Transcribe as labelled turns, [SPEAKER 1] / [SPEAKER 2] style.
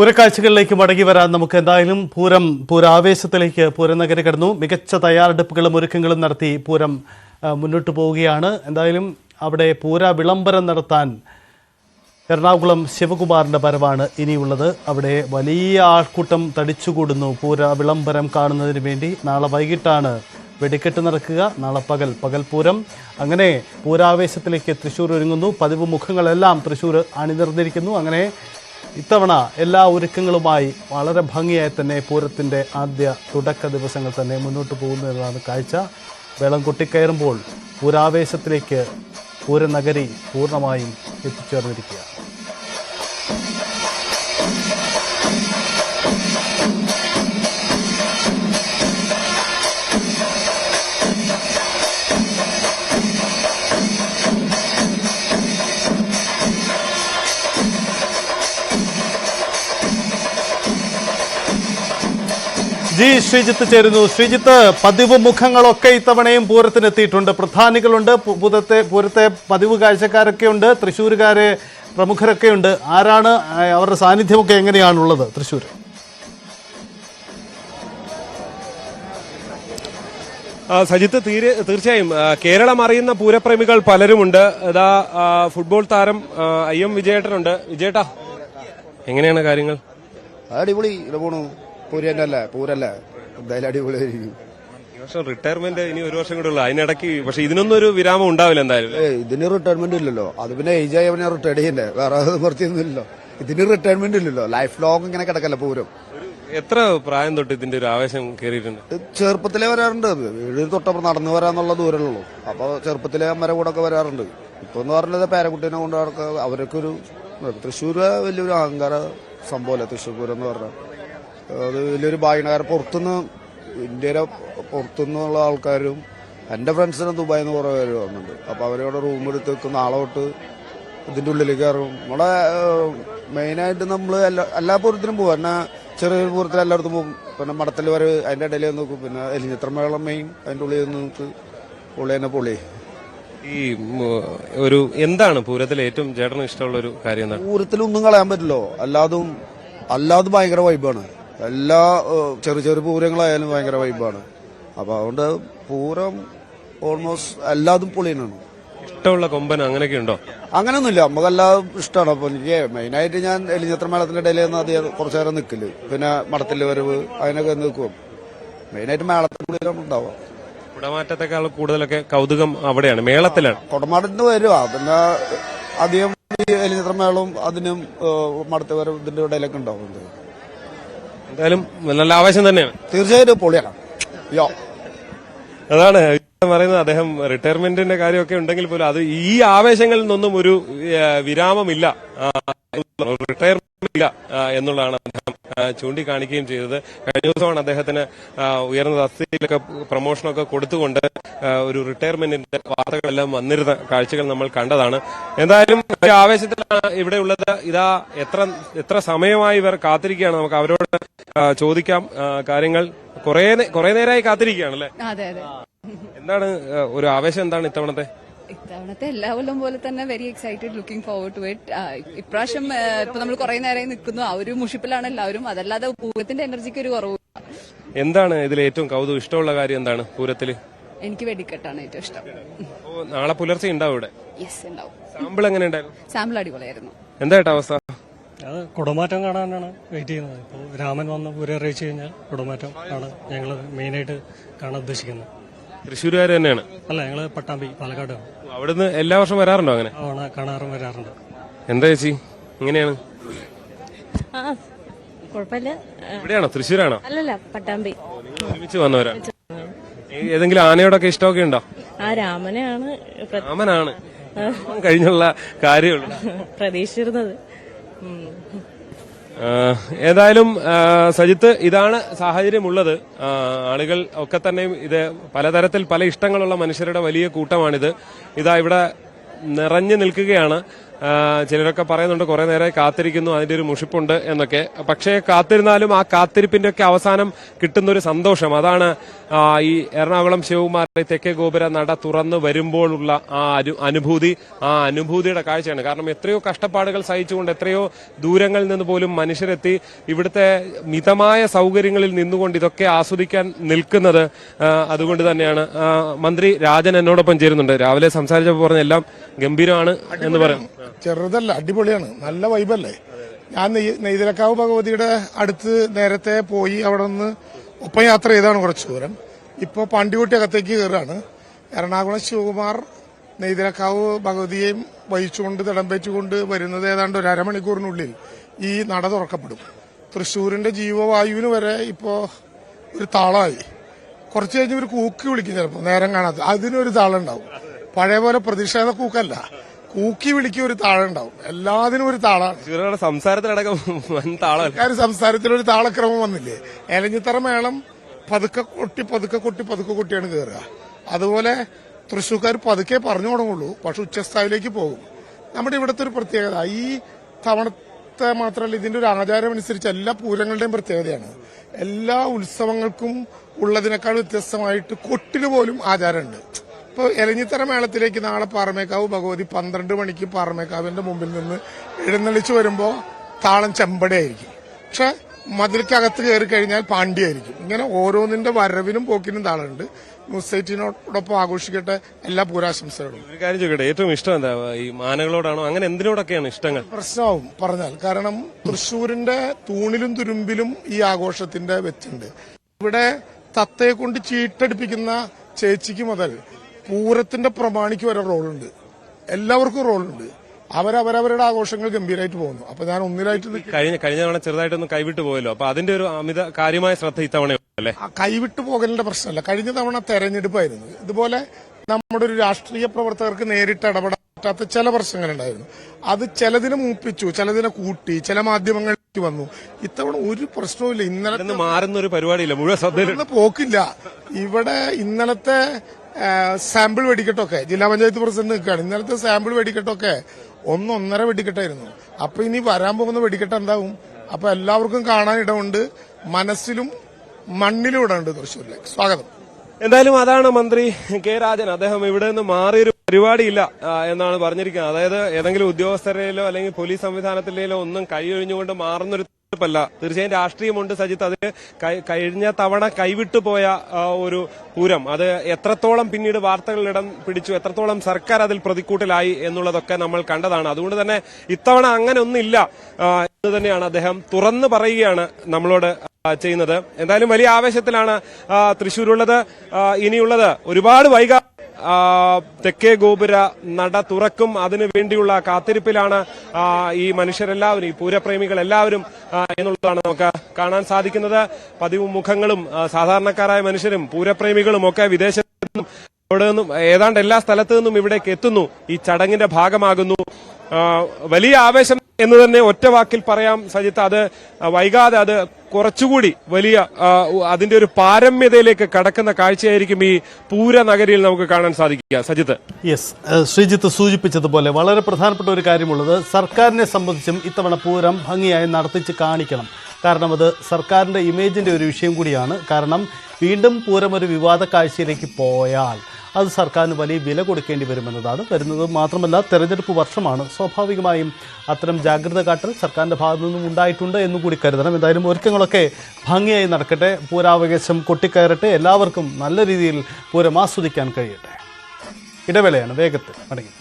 [SPEAKER 1] പൂരക്കാഴ്ചകളിലേക്ക് മടങ്ങി വരാൻ നമുക്ക് എന്തായാലും പൂരം പൂരാവേശത്തിലേക്ക് പൂരനഗരി കടന്നു. മികച്ച തയ്യാറെടുപ്പുകളും ഒരുക്കങ്ങളും നടത്തി പൂരം മുന്നോട്ട് പോവുകയാണ്. എന്തായാലും അവിടെ പൂര വിളംബരം നടത്താൻ എറണാകുളം ശിവകുമാറിന്റെ പരവാണ് ഇനിയുള്ളത്. അവിടെ വലിയ ആൾക്കൂട്ടം തടിച്ചുകൂടുന്നു പൂര വിളംബരം കാണുന്നതിന് വേണ്ടി. നാളെ വൈകിട്ടാണ് വെടിക്കെട്ട് നടക്കുക. നാളെ പകൽ പകൽ പൂരം. അങ്ങനെ പൂരാവേശത്തിലേക്ക് തൃശ്ശൂർ ഒരുങ്ങുന്നു. പതിവ് മുഖങ്ങളെല്ലാം തൃശ്ശൂർ അണിനിർന്നിരിക്കുന്നു. അങ്ങനെ ഇത്തവണ എല്ലാ ഒരുക്കങ്ങളുമായി വളരെ ഭംഗിയായി തന്നെ പൂരത്തിന്റെ ആദ്യ തുടക്ക ദിവസങ്ങൾ തന്നെ മുന്നോട്ട് പോകുന്നു എന്നതാണ് കാഴ്ച. വെള്ളം കൊട്ടിക്കയറുമ്പോൾ പൂരാവേശത്തിലേക്ക് പൂരനഗരി പൂർണമായും എത്തിച്ചേർന്നിരിക്കുക. ജി ശ്രീജിത്ത് ചേരുന്നു. ശ്രീജിത്ത് പതിവ് മുഖങ്ങളൊക്കെ ഇത്തവണയും പൂരത്തിനെത്തിയിട്ടുണ്ട്. പ്രധാനികളുണ്ട് പൂരത്തെ പൂരത്തെ പതിവ് കാഴ്ചക്കാരൊക്കെ ഉണ്ട് തൃശ്ശൂരുകാരെ പ്രമുഖരൊക്കെ ഉണ്ട് ആരാണ് അവരുടെ സാന്നിധ്യമൊക്കെ എങ്ങനെയാണുള്ളത് തൃശ്ശൂർ
[SPEAKER 2] ആ, സജിത്ത് തീരെ തീർച്ചയായും കേരളം അറിയുന്ന പൂരപ്രേമികൾ പലരുമുണ്ട്. ഇതാ ഫുട്ബോൾ താരം ഐ എം വിജയേട്ടനുണ്ട്. വിജയേട്ടാ എങ്ങനെയാണ് കാര്യങ്ങൾ?
[SPEAKER 3] അടിപൊളി പോണു പൂരല്ലേ? പൂരല്ലേ എന്തായാലും അടിപൊളിയായിരിക്കും.
[SPEAKER 2] ഈ വർഷം റിട്ടയർമെന്റ് ഇനി ഒരു വർഷം കൂടെ ഉള്ളു. അതിനിടയ്ക്ക് പക്ഷെ ഇതിനൊന്നും ഒരു വിരാമം ഉണ്ടാവില്ല എന്തായാലും.
[SPEAKER 3] ഏ ഇതിന് റിട്ടയർമെന്റ് ഇല്ലല്ലോ. അത് പിന്നെ ഏജ് ആയവനെ റിട്ടയർ ചെയ്യണ്ടേ? വേറെ നിവർത്തിയൊന്നും ഇല്ലല്ലോ ഇതിന് റിട്ടയർമെന്റ് ഇല്ലല്ലോ. ലൈഫ് ലോങ് ഇങ്ങനെ കിടക്കല്ല പൂരം.
[SPEAKER 2] എത്ര പ്രായം തൊട്ട് ഇതിന്റെ ഒരു ആവേശം കയറിയിട്ടുണ്ട്?
[SPEAKER 3] ഇത് ചെറുപ്പത്തിലേ വരാറുണ്ട്. വീട് തൊട്ടപ്പുറം നടന്നു വരാന്നുള്ള ദൂരമുള്ളൂ അപ്പൊ ചെറുപ്പത്തിലെ അമ്മരെ കൂടെ ഒക്കെ വരാറുണ്ട്. ഇപ്പൊ എന്ന് പറഞ്ഞത് പേരക്കുട്ടീനെ കൊണ്ട് അവർക്ക് അവരൊക്കെ ഒരു തൃശ്ശൂര് വലിയൊരു അഹങ്കാര സംഭവല്ല തൃശ്ശൂർ പൂരം എന്ന് പറഞ്ഞാൽ. അത് വലിയൊരു ഭാഗ്യനഗരം പുറത്തുനിന്ന് ഇന്ത്യയിലെ പുറത്തുനിന്നുള്ള ആൾക്കാരും എന്റെ ഫ്രണ്ട്സിന് ദുബായിൽ നിന്ന് കുറേ പേര് വന്നിട്ടുണ്ട്. അപ്പൊ അവരവിടെ റൂം എടുത്ത് വെക്കും. നാളെ തൊട്ട് ഇതിന്റെ ഉള്ളിലേക്ക് കയറും. നമ്മളെ മെയിനായിട്ട് നമ്മൾ എല്ലാ എല്ലാ പൂരത്തിനും പോകും എന്നാ ചെറിയൊരു പൂരത്തിൽ എല്ലായിടത്തും പോകും പിന്നെ മടത്തിൽ വരെ അതിന്റെ ഇടയിൽ നോക്കും. പിന്നെ എലിഞ്ഞിത്ര മേളം മെയിൻ അതിന്റെ ഉള്ളിൽ നിന്ന് നോക്ക്. പൊളി തന്നെ പൊളി.
[SPEAKER 2] ഈ ഒരു എന്താണ് പൂരത്തിൽ ഏറ്റവും ചേട്ടന് ഇഷ്ടമുള്ള ഒരു കാര്യം പൂരത്തിൽ
[SPEAKER 3] ഒന്നും കളയാൻ പറ്റില്ലോ. അല്ലാതും അല്ലാതെ ഭയങ്കര വൈബാണ് എല്ലാ ചെറിയ ചെറിയ പൂരങ്ങളായാലും ഭയങ്കര വൈബാണ് അപ്പൊ അതുകൊണ്ട് പൂരം ഓൾമോസ്റ്റ് എല്ലാതും പൊളിയനാണ്
[SPEAKER 2] ഇഷ്ടമുള്ള കൊമ്പൻ അങ്ങനെയൊക്കെ ഉണ്ടോ?
[SPEAKER 3] അങ്ങനെയൊന്നുമില്ല നമുക്കെല്ലാം ഇഷ്ടമാണ് അപ്പൊ എനിക്ക് മെയിനായിട്ട് ഞാൻ എലിഞ്ഞത്ര മേളത്തിന്റെ ഇടയിൽ നിന്ന് ആദ്യം കുറച്ചു നേരം നിൽക്കില്ല പിന്നെ മടത്തിൽ വരവ് അതിനൊക്കെ നിൽക്കും. മെയിനായിട്ട് മേളത്തിനുള്ളിലാണ് ഉണ്ടാവാം
[SPEAKER 2] കുടമാറ്റത്തെക്കാൾ കൂടുതലൊക്കെ കൗതുകം അവിടെയാണ്. മേളത്തിലാണ്.
[SPEAKER 3] കുടമാറ്റത്തിന് വരുക. പിന്നെ അധികം എലിഞ്ഞത്ര മേളവും അതിനും ഏഹ്, മടത്തിൽ വരവ് ഇതിന്റെ ഇടയിലൊക്കെ ഉണ്ടാവുന്നുണ്ട്.
[SPEAKER 2] എന്തായാലും നല്ല ആവേശം തന്നെയാണ്.
[SPEAKER 3] തീർച്ചയായിട്ടും പൊളിയാണ്. യോ.
[SPEAKER 2] അതാണ് പറയുന്നത് അദ്ദേഹം റിട്ടയർമെന്റിന്റെ കാര്യമൊക്കെ ഉണ്ടെങ്കിൽ പോലും അത് ഈ ആവേശങ്ങളിൽ നിന്നൊന്നും ഒരു വിരാമമില്ല. റിട്ടയർമെന്റ് ഇല്ല എന്നുള്ളതാണ് അദ്ദേഹം ചൂണ്ടിക്കാണിക്കുകയും ചെയ്തത്. കഴിഞ്ഞ ദിവസമാണ് അദ്ദേഹത്തിന് ഉയർന്ന തസ്തിയിലൊക്കെ പ്രൊമോഷനൊക്കെ കൊടുത്തുകൊണ്ട് ഒരു റിട്ടയർമെന്റിന്റെ വാർത്തകളെല്ലാം വന്നിരുന്ന കാഴ്ചകൾ നമ്മൾ കണ്ടതാണ്. എന്തായാലും ഒരു ആവേശത്തിലാണ് ഇവിടെ ഉള്ളത്. ഇതാ എത്ര എത്ര സമയമായി ഇവർ കാത്തിരിക്കുകയാണ്. നമുക്ക് അവരോട് ചോദിക്കാം. കാര്യങ്ങൾ കുറെ കുറെ നേരമായി കാത്തിരിക്കുകയാണ് അല്ലെ? എന്താണ് ഒരു ആവേശം എന്താണ് ഇത്തവണത്തെ?
[SPEAKER 4] ഇത്തവണത്തെ എല്ലാ കൊല്ലം പോലെ തന്നെ very excited looking forward to it ഇപ്രാവശ്യം ഇപ്പൊ നമ്മൾ കുറെ നേരമായി നിൽക്കുന്നു. ആ ഒരു മുഷിപ്പിലാണ് എല്ലാവരും. അതല്ലാതെ പൂരത്തിന്റെ എനർജിക്ക് ഒരു കുറവ്
[SPEAKER 2] എന്താണ് ഇതിൽ ഏറ്റവും കൗതുകം? ഇഷ്ടമുള്ള കാര്യം എന്താണ് പൂരത്തിൽ?
[SPEAKER 4] എനിക്ക് വെടിക്കെട്ടാണ് ഏറ്റവും ഇഷ്ടം.
[SPEAKER 2] നാളെ പുലർച്ചെ ഉണ്ടാവും ഇവിടെ?
[SPEAKER 4] യെസ് ഉണ്ടാവും.
[SPEAKER 2] സാമ്പിൾ എങ്ങനെ ഉണ്ടായിരുന്നു?
[SPEAKER 4] സാമ്പിൾ അടിപൊളിയായിരുന്നു.
[SPEAKER 2] എന്താ അവസ്ഥ?
[SPEAKER 5] അത് കുടമാറ്റം കാണാനാണ് വെയിറ്റ് ചെയ്യുന്നത്. ഇപ്പോൾ രാമൻ വന്ന് പൂരം അറിയിച്ചു കഴിഞ്ഞാൽ കുടമാറ്റം ആണ് ഞങ്ങൾ മെയിനായിട്ട് കാണാൻ ഉദ്ദേശിക്കുന്നത്.
[SPEAKER 2] തൃശ്ശൂരുകാർ തന്നെയാണ്.
[SPEAKER 5] അല്ല ഞങ്ങൾ പട്ടാമ്പി പാലക്കാട്.
[SPEAKER 2] അവിടുന്ന് എല്ലാ വർഷവും വരാറുണ്ടോ അങ്ങനെ?
[SPEAKER 5] ആണ് കാണാറും വരാറുണ്ട്.
[SPEAKER 2] എന്താ ചേച്ചി? ഇങ്ങനെയാണ്
[SPEAKER 6] കുഴപ്പമില്ല.
[SPEAKER 2] ഇവിടെയാണോ? തൃശ്ശൂരാണോ?
[SPEAKER 6] അല്ലല്ല പട്ടാമ്പി.
[SPEAKER 2] ഒരുമിച്ച് വന്നവരാ? ഏതെങ്കിലും ആനയോടൊക്കെ ഇഷ്ടമൊക്കെ ഉണ്ടോ?
[SPEAKER 6] ആ രാമനാണ്.
[SPEAKER 2] രാമനാണ്. കഴിഞ്ഞുള്ള കാര്യമുള്ളൂ
[SPEAKER 6] പ്രതീക്ഷിച്ചിരുന്നത്.
[SPEAKER 2] ഏതായാലും സജിത്ത് ഇതാണ് സാഹചര്യമുള്ളത്. ആളുകൾ ഒക്കെ തന്നെയും ഇത് പലതരത്തിൽ പല ഇഷ്ടങ്ങളുള്ള മനുഷ്യരുടെ വലിയ കൂട്ടമാണിത്. ഇതാ ഇവിടെ നിറഞ്ഞു നിൽക്കുകയാണ്. ചിലരൊക്കെ പറയുന്നുണ്ട് കുറെ നേരമായി കാത്തിരിക്കുന്നു അതിന്റെ ഒരു മുഷിപ്പുണ്ട് എന്നൊക്കെ. പക്ഷേ കാത്തിരുന്നാലും ആ കാത്തിരിപ്പിന്റെ ഒക്കെ അവസാനം കിട്ടുന്ന ഒരു സന്തോഷം. അതാണ് ഈ എറണാകുളം ശിവകുമാറിന്റെ തെക്കേ ഗോപുര നട തുറന്നു വരുമ്പോഴുള്ള ആ അനുഭൂതി ആ അനുഭൂതിയുടെ കാഴ്ചയാണ്. കാരണം എത്രയോ കഷ്ടപ്പാടുകൾ സഹിച്ചുകൊണ്ട് എത്രയോ ദൂരങ്ങളിൽ നിന്ന് പോലും മനുഷ്യരെത്തി ഇവിടുത്തെ മിതമായ സൗകര്യങ്ങളിൽ നിന്നുകൊണ്ട് ഇതൊക്കെ ആസ്വദിക്കാൻ നിൽക്കുന്നത് അതുകൊണ്ട് തന്നെയാണ്. മന്ത്രി രാജൻ എന്നോടൊപ്പം ചേരുന്നുണ്ട്. രാവിലെ സംസാരിച്ചപ്പോൾ പറഞ്ഞ എല്ലാം ഗംഭീരമാണ് എന്ന് പറയും.
[SPEAKER 7] ചെറുതല്ല അടിപൊളിയാണ്. നല്ല വൈബല്ലേ? ഞാൻ നെയ്- നെയ്തലക്കാവ് ഭഗവതിയുടെ അടുത്ത് നേരത്തെ പോയി അവിടെ നിന്ന് ഒപ്പം യാത്ര ചെയ്താണ് കുറച്ച് ദൂരം. ഇപ്പോൾ പാണ്ടിക്കുട്ടി അകത്തേക്ക് കയറുകയാണ്. എറണാകുളം ശിവകുമാർ നെയ്തലക്കാവ് ഭഗവതിയെയും വഹിച്ചുകൊണ്ട് തിടമ്പേച്ചുകൊണ്ട് വരുന്നത് ഏതാണ്ട് ഒരു അരമണിക്കൂറിനുള്ളിൽ ഈ നട തുറക്കപ്പെടും. തൃശ്ശൂരിന്റെ ജീവവായുവിന് വരെ ഇപ്പോൾ ഒരു താളമായി കുറച്ച് കഴിഞ്ഞ് ഒരു കൂക്കി വിളിക്കും ചിലപ്പോൾ നേരം കാണാത്ത അതിനൊരു താളുണ്ടാവും. പഴയ പോലെ പ്രതിഷേധ കൂക്കല്ല. കൂക്കി വിളിക്കും ഒരു താളുണ്ടാവും എല്ലാത്തിനും ഒരു താളാണ്.
[SPEAKER 2] ഇവരുടെ സംസാരത്തിലടക്കം വൻ താളമല്ല.
[SPEAKER 7] കാര്യം ഒരു താളക്രമം വന്നില്ലേ? എലഞ്ഞിത്തറ മേളം പതുക്കെ കൊട്ടി പതുക്കെ കൊട്ടി പതുക്കെ കൊട്ടിയാണ് കയറുക അതുപോലെ തൃശ്ശൂർക്കാർ പതുക്കെ പറഞ്ഞു തുടങ്ങുള്ളൂ പക്ഷെ ഉച്ചസ്ഥായിലേക്ക് പോകും. നമ്മുടെ ഇവിടുത്തെ ഒരു പ്രത്യേകത ഈ തവണത്തെ മാത്രമല്ല ഇതിന്റെ ഒരു ആചാരം അനുസരിച്ച് എല്ലാ പൂരങ്ങളുടെയും പ്രത്യേകതയാണ്. എല്ലാ ഉത്സവങ്ങൾക്കും ഉള്ളതിനേക്കാൾ വ്യത്യസ്തമായിട്ട് കൊട്ടിന് പോലും ആചാരമുണ്ട്. ഇപ്പോൾ എലഞ്ഞിത്തറ മേളത്തിലേക്ക് നാളെ പാറമേക്കാവ് ഭഗവതി പന്ത്രണ്ട് മണിക്ക് പാറമേക്കാവിന്റെ മുമ്പിൽ നിന്ന് എഴുന്നള്ളിച്ചു വരുമ്പോൾ താളം ചെമ്പടയായിരിക്കും. പക്ഷെ മതിൽക്കകത്ത് കയറി കഴിഞ്ഞാൽ പാണ്ഡ്യായിരിക്കും ഇങ്ങനെ ഓരോന്നിന്റെ വരവിനും പോക്കിനും താളുണ്ട്. മുസൈറ്റിനോടൊപ്പം ആഘോഷിക്കട്ടെ എല്ലാ പൂരാശംസകളും.
[SPEAKER 2] ഒരു കാര്യം ചോദിക്കട്ടെ ഏറ്റവും ഇഷ്ടം എന്താ? ഈ മാനകളോടാണോ? അങ്ങനെ എന്തിനോടൊക്കെയാണ് ഇഷ്ടങ്ങൾ?
[SPEAKER 7] പ്രശ്നമാവും പറഞ്ഞാൽ. കാരണം തൃശ്ശൂരിന്റെ തൂണിലും തുരുമ്പിലും ഈ ആഘോഷത്തിന്റെ വെച്ചുണ്ട്. ഇവിടെ തത്തയെ കൊണ്ട് ചീട്ടടിപ്പിക്കുന്ന ചേച്ചിക്ക് മുതൽ പൂരത്തിന്റെ പ്രമാണിക്ക് വരെ റോളുണ്ട്. എല്ലാവർക്കും റോളുണ്ട്. അവരവരവരുടെ ആഘോഷങ്ങൾ ഗംഭീരമായിട്ട് പോകുന്നു. അപ്പൊ ഞാൻ ഒന്നിലായിട്ട്
[SPEAKER 2] കഴിഞ്ഞ കഴിഞ്ഞ തവണ ചെറുതായിട്ടൊന്ന് കൈവിട്ട് പോയല്ലോ. അപ്പൊ അതിന്റെ ഒരു അമിത കാര്യമായ ശ്രദ്ധ ഇത്തവണ
[SPEAKER 7] കൈവിട്ടു പോകലിന്റെ പ്രശ്നമല്ല. കഴിഞ്ഞ തവണ തെരഞ്ഞെടുപ്പായിരുന്നു. ഇതുപോലെ നമ്മുടെ ഒരു രാഷ്ട്രീയ പ്രവർത്തകർക്ക് നേരിട്ട് ഇടപെടാൻ പറ്റാത്ത ചില പ്രശ്നങ്ങളുണ്ടായിരുന്നു. അത് ചിലതിനെ മൂപ്പിച്ചു ചിലതിനെ കൂട്ടി ചില മാധ്യമങ്ങളിലേക്ക് വന്നു. ഇത്തവണ ഒരു പ്രശ്നവുമില്ല. ഇന്നലെ
[SPEAKER 2] മാറുന്ന ഒരു പരിപാടിയില്ല. മുഴുവൻ
[SPEAKER 7] പോക്കില്ല. ഇവിടെ ഇന്നലത്തെ സാമ്പിൾ വെടിക്കെട്ടൊക്കെ ജില്ലാ പഞ്ചായത്ത് പ്രസിഡന്റ് നിൽക്കുകയാണ്. ഇന്നലത്തെ സാമ്പിൾ വെടിക്കെട്ടൊക്കെ ഒന്നൊന്നര വെടിക്കെട്ടായിരുന്നു. അപ്പൊ ഇനി വരാൻ പോകുന്ന വെടിക്കെട്ട് എന്താവും? അപ്പൊ എല്ലാവർക്കും കാണാൻ ഇടമുണ്ട്. മനസ്സിലും മണ്ണിലും ഇടമുണ്ട് തൃശ്ശൂരിലേക്ക് സ്വാഗതം.
[SPEAKER 2] എന്തായാലും അതാണ് മന്ത്രി കെ രാജൻ. അദ്ദേഹം ഇവിടെ നിന്ന് മാറിയൊരു പരിപാടിയില്ല എന്നാണ് പറഞ്ഞിരിക്കുന്നത്. അതായത് ഏതെങ്കിലും ഉദ്യോഗസ്ഥരിലോ അല്ലെങ്കിൽ പോലീസ് സംവിധാനത്തിലേലോ ഒന്നും കൈയൊഴിഞ്ഞുകൊണ്ട് മാറുന്നൊരു ല്ല. തീർച്ചയായും രാഷ്ട്രീയമുണ്ട് സജിത്ത്. അത് കഴി- കഴിഞ്ഞ തവണ കൈവിട്ടു പോയ ഒരു പൂരം. അത് എത്രത്തോളം പിന്നീട് വാർത്തകളിടം പിടിച്ചു എത്രത്തോളം സർക്കാർ അതിൽ പ്രതിക്കൂട്ടിലായി എന്നുള്ളതൊക്കെ നമ്മൾ കണ്ടതാണ്. അതുകൊണ്ട് തന്നെ ഇത്തവണ അങ്ങനെ ഒന്നില്ല എന്ന് തന്നെയാണ് അദ്ദേഹം തുറന്നു പറയുകയാണ് നമ്മളോട് ചെയ്യുന്നത്. എന്തായാലും വലിയ ആവേശത്തിലാണ് തൃശ്ശൂരുള്ളത്. ഇനിയുള്ളത്. ഒരുപാട് വൈകാ തെക്കേ ഗോപുര നട തുറക്കും. അതിനു വേണ്ടിയുള്ള കാത്തിരിപ്പിലാണ് ഈ മനുഷ്യരെല്ലാവരും ഈ പൂരപ്രേമികൾ എല്ലാവരും എന്നുള്ളതാണ് നമുക്ക് കാണാൻ സാധിക്കുന്നത്. പതിവ് മുഖങ്ങളും സാധാരണക്കാരായ മനുഷ്യരും പൂരപ്രേമികളും ഒക്കെ നിന്നും അവിടെ നിന്നും ഏതാണ്ട് എല്ലാ സ്ഥലത്തു നിന്നും ഇവിടേക്ക് എത്തുന്നു. ഈ ചടങ്ങിന്റെ ഭാഗമാകുന്നു. വലിയ ആവേശം എന്ന് തന്നെ ഒറ്റ വാക്കിൽ പറയാം സജിത്ത്. അത് വൈകാതെ അത് കുറച്ചുകൂടി വലിയ അതിന്റെ ഒരു പാരമ്യതയിലേക്ക് കടക്കുന്ന കാഴ്ചയായിരിക്കും ഈ പൂര നഗരിയിൽ നമുക്ക് കാണാൻ സാധിക്കുക. സജിത്ത്.
[SPEAKER 1] യെസ് ശ്രീജിത്ത് സൂചിപ്പിച്ചതുപോലെ വളരെ പ്രധാനപ്പെട്ട ഒരു കാര്യമുള്ളത് സർക്കാരിനെ സംബന്ധിച്ചും ഇത്തവണ പൂരം ഭംഗിയായി നടത്തിച്ച് കാണിക്കണം. കാരണം അത് സർക്കാരിന്റെ ഇമേജിന്റെ ഒരു വിഷയം കൂടിയാണ്. കാരണം വീണ്ടും പൂരം ഒരു വിവാദ കാഴ്ചയിലേക്ക് പോയാൽ അത് സർക്കാരിന് വലിയ വില കൊടുക്കേണ്ടി വരുമെന്നതാണ് വരുന്നത് മാത്രമല്ല തെരഞ്ഞെടുപ്പ് വർഷമാണ്. സ്വാഭാവികമായും അത്തരം ജാഗ്രത കാട്ടൽ സർക്കാരിന്റെ ഭാഗത്തു നിന്നും ഉണ്ടായിട്ടുണ്ട് എന്നും കൂടി കരുതണം. എന്തായാലും ഒരുക്കങ്ങളൊക്കെ ഭംഗിയായി നടക്കട്ടെ. പൂരാവകാശം കൊട്ടിക്കയറട്ടെ. എല്ലാവർക്കും നല്ല രീതിയിൽ പൂരം ആസ്വദിക്കാൻ കഴിയട്ടെ. ഇടവേളയാണ് വേഗത്തിൽ മടങ്ങി